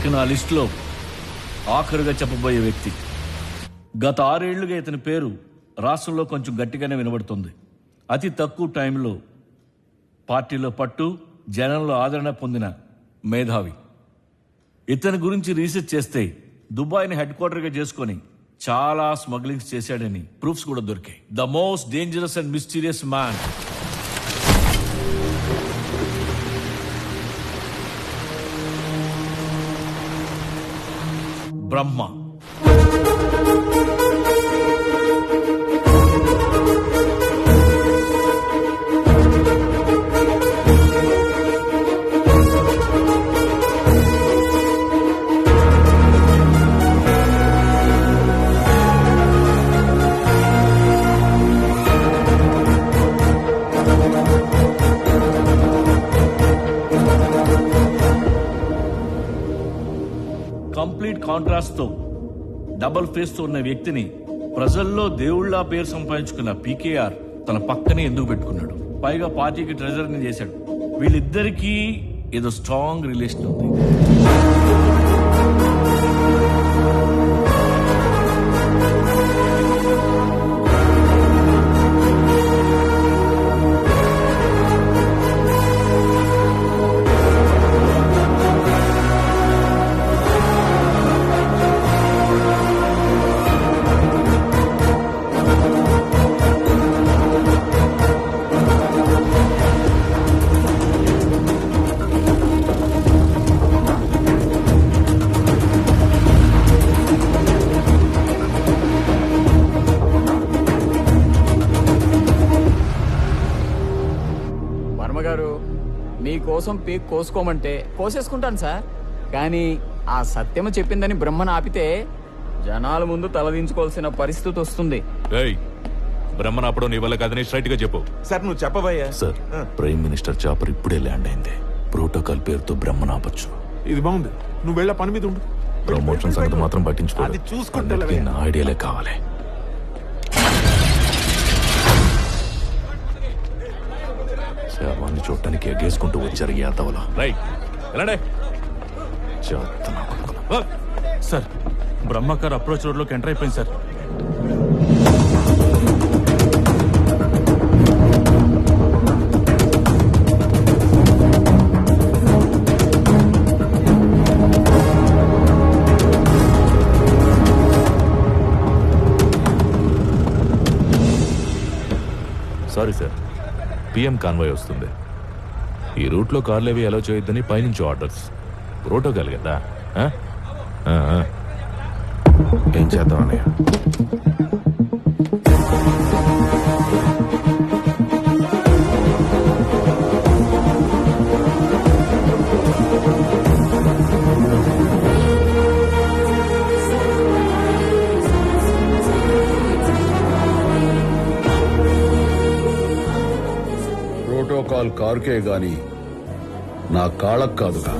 ఇక నా లిస్టులో ఆఖరుగా చెప్పబోయే వ్యక్తి. గత ఆరేళ్ళుగా ఇతని పేరు రాష్ట్రంలో కొంచెం గట్టిగానే వినబడుతుంది. అతి తక్కువ టైంలో పార్టీలో పట్టు జనంలో ఆదరణ పొందిన మేధావి. ఇతని గురించి రీసెర్చ్ చేస్తే దుబాయ్ని హెడ్ క్వార్టర్గా చేసుకొని చాలా స్మగ్లింగ్స్ చేశాడని ప్రూఫ్స్ కూడా దొరికాయి. The most dangerous and mysterious man. Brahma కాంట్రాస్ట్తో double ఫేస్తో ఉన్న వ్యక్తిని ప్రజల్లో దేవుళ్ళ పేరు సంపాదించుకున్న పీకేఆర్ తన పక్కనే ఎందుకు పెట్టుకున్నాడు? పైగా పార్టీకి ట్రెజర్ని చేశాడు. వీళ్ళిద్దరికీ ఏదో స్ట్రాంగ్ రిలేషన్ ఉంది. మీకోసం పీక్ కోసుకోమంటే కోసేసుకుంటాను సార్. కానీ ఆ సత్యము చెప్పిందని బ్రహ్మను ఆపితే జనాల ముందు తలదించుకోవాల్సిన పరిస్థితి వస్తుంది. ఏయ్ బ్రహ్మను అప్పుడు నీ వల్ల కాదని స్ట్రైట్గా చెప్పు. సార్ నువ్వు చెప్పబోయా. సార్ ప్రైమ్ మినిస్టర్ చాపర్ ఇప్పుడే ల్యాండ్ అయింది. ప్రోటోకాల్ పేరుతో బ్రహ్మను ఆపచ్చు. ఇది బాగుంది. నువ్వు వెళ్ళ పని మీద ఉండు. ప్రమోషన్ సంగతి మాత్రం పట్టించుకో అది చూసుకుంటే నా ఐడియాలే కావాలి. శవాన్ని చూడటానికి ఎగేసుకుంటూ వచ్చారు ఈ చేస్తున్నా సార్ బ్రహ్మకార్ అప్రోచ్ రోడ్లోకి ఎంటర్ అయిపోయింది sir. Sorry sir. PM convoy వస్తుంది. ఈ రూట్లో కార్లు అవి చేయొద్దని పైనుంచి ఆర్డర్స్ ప్రోటోకాల్ కదా ఏం చేద్దాం అన్నయ్య? కొరకే గాని నా కాళ్ళకు కాదుగా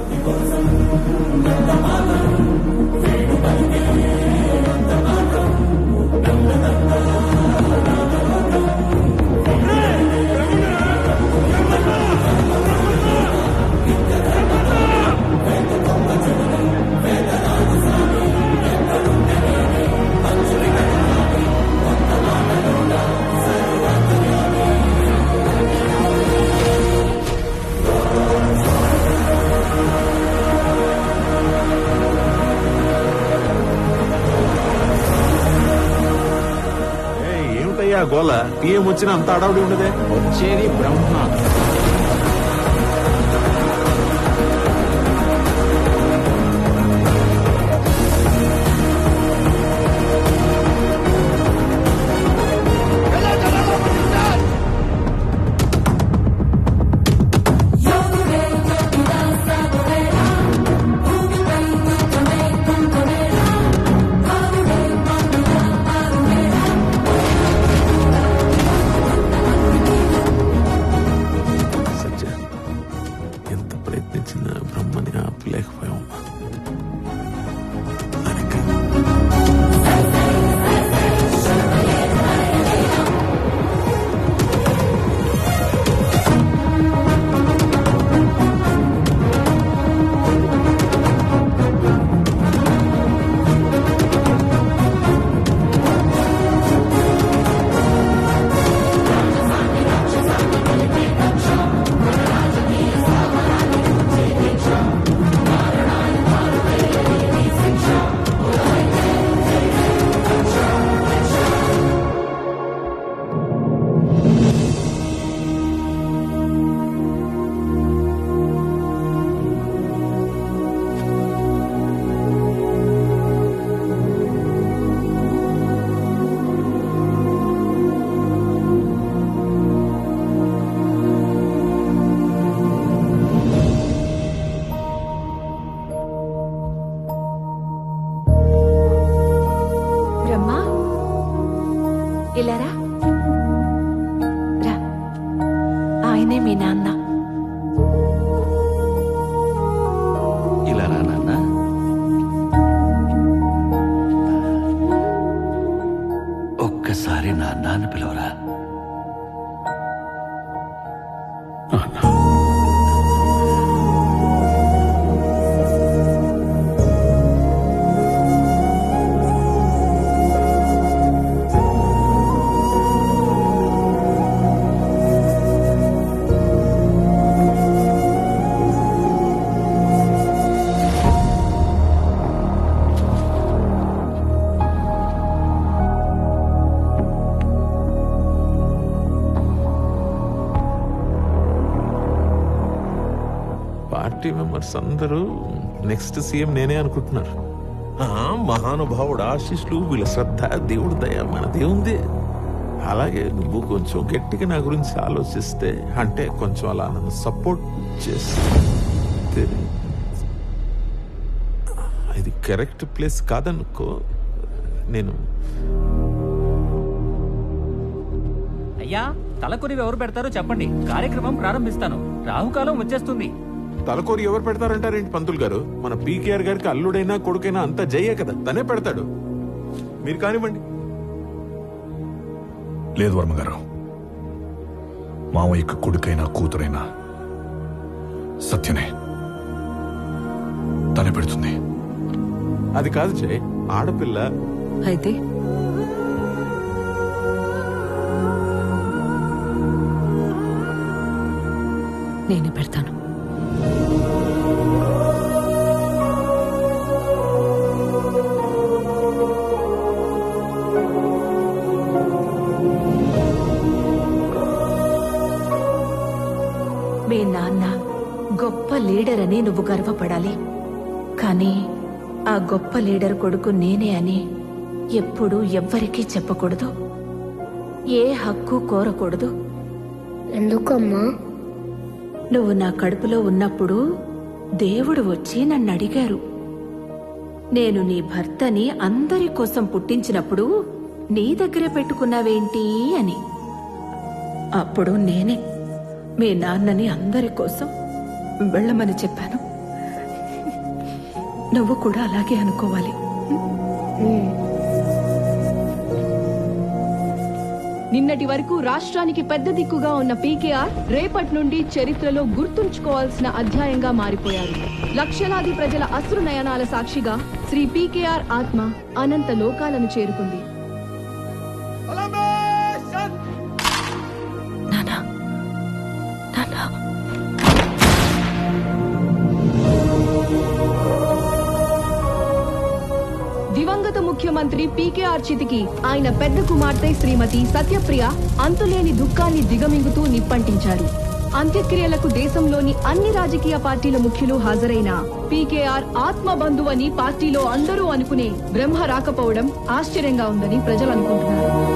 గోల. పిఎం వచ్చిన అంత అడవుడి ఉండదే. వచ్చేది బ్రహ్మ. ఇలారా రా. ఆయనే మీ నాన్న. ఇలా రా నాన్న. ఒక్కసారి నాన్న అని పిలవరా? నాన్న. పార్టీ మెంబర్స్ అందరూ నెక్స్ట్ సీఎం నేనే అనుకుంటున్నారు. ఆ, మహానుభావుడు ఆశీస్సులు వీళ్ళ శ్రద్ధ దేవుడు దయ మన దేవుంది అలాగే నువ్వు కొంచెం గట్టిగా నా గురించి ఆలోచిస్తే అంటే కొంచెం అలా నన్ను సపోర్ట్ చేస్తే. ఇది కరెక్ట్ ప్లేస్ కాదనుకో నేను అయ్యా తలకొరి ఎవరు పెడతారో చెప్పండి. కార్యక్రమం ప్రారంభిస్తాను. రాహుకాలం వచ్చేస్తుంది. తలకోరి ఎవరు పెడతారంటారేంటి పంతులు గారు? మన పీకేఆర్ గారికి అల్లుడైనా కొడుకైనా అంతా జయ్యే కదా తనే పెడతాడు. మీరు కానివ్వండి. లేదు వర్మగారు మామయ్యకు కొడుకైనా కూతురైనా సత్యనే తనే పెడుతుంది. అది కాదు జయ్ ఆడపిల్ల. అయితే? నేనే పెడతాను. మీ నాన్న గొప్ప లీడర్ అని నువ్వు గర్వపడాలి. కానీ ఆ గొప్ప లీడర్ కొడుకు నేనే అని ఎప్పుడూ ఎవ్వరికీ చెప్పకూడదు. ఏ హక్కు కోరకూడదు. ఎందుకమ్మా? నువ్వు నా కడుపులో ఉన్నప్పుడు దేవుడు వచ్చి నన్ను అడిగారు. నేను నీ భర్తని అందరి కోసం పుట్టించినప్పుడు నీ దగ్గర పెట్టుకున్నావేంటి అని. అప్పుడు నేనే మీ నాన్నని అందరి కోసం వెళ్ళమని చెప్పాను. నువ్వు కూడా అలాగే అనుకోవాలి. నిన్నటి వరకు రాష్ట్రానికి పెద్ద దిక్కుగా ఉన్న పీకేఆర్ రేపటి నుండి చరిత్రలో గుర్తుంచుకోవాల్సిన అధ్యాయంగా మారిపోయారు. లక్షలాది ప్రజల అశ్రునయనాల సాక్షిగా శ్రీ పీకేఆర్ ఆత్మ అనంత లోకాలను చేరుకుంది. ముఖ్యమంత్రి పీకేఆర్ చితికి ఆయన పెద్ద కుమార్తె శ్రీమతి సత్యప్రియ అంతులేని దుఃఖాన్ని దిగమింగుతూ నిప్పంటించారు. అంత్యక్రియలకు దేశంలోని అన్ని రాజకీయ పార్టీల ముఖ్యులు హాజరైన పీకేఆర్ ఆత్మ బంధువని పార్టీలో అందరూ అనుకునే బ్రహ్మ రాకపోవడం ఆశ్చర్యంగా ఉందని ప్రజలు అనుకుంటున్నారు.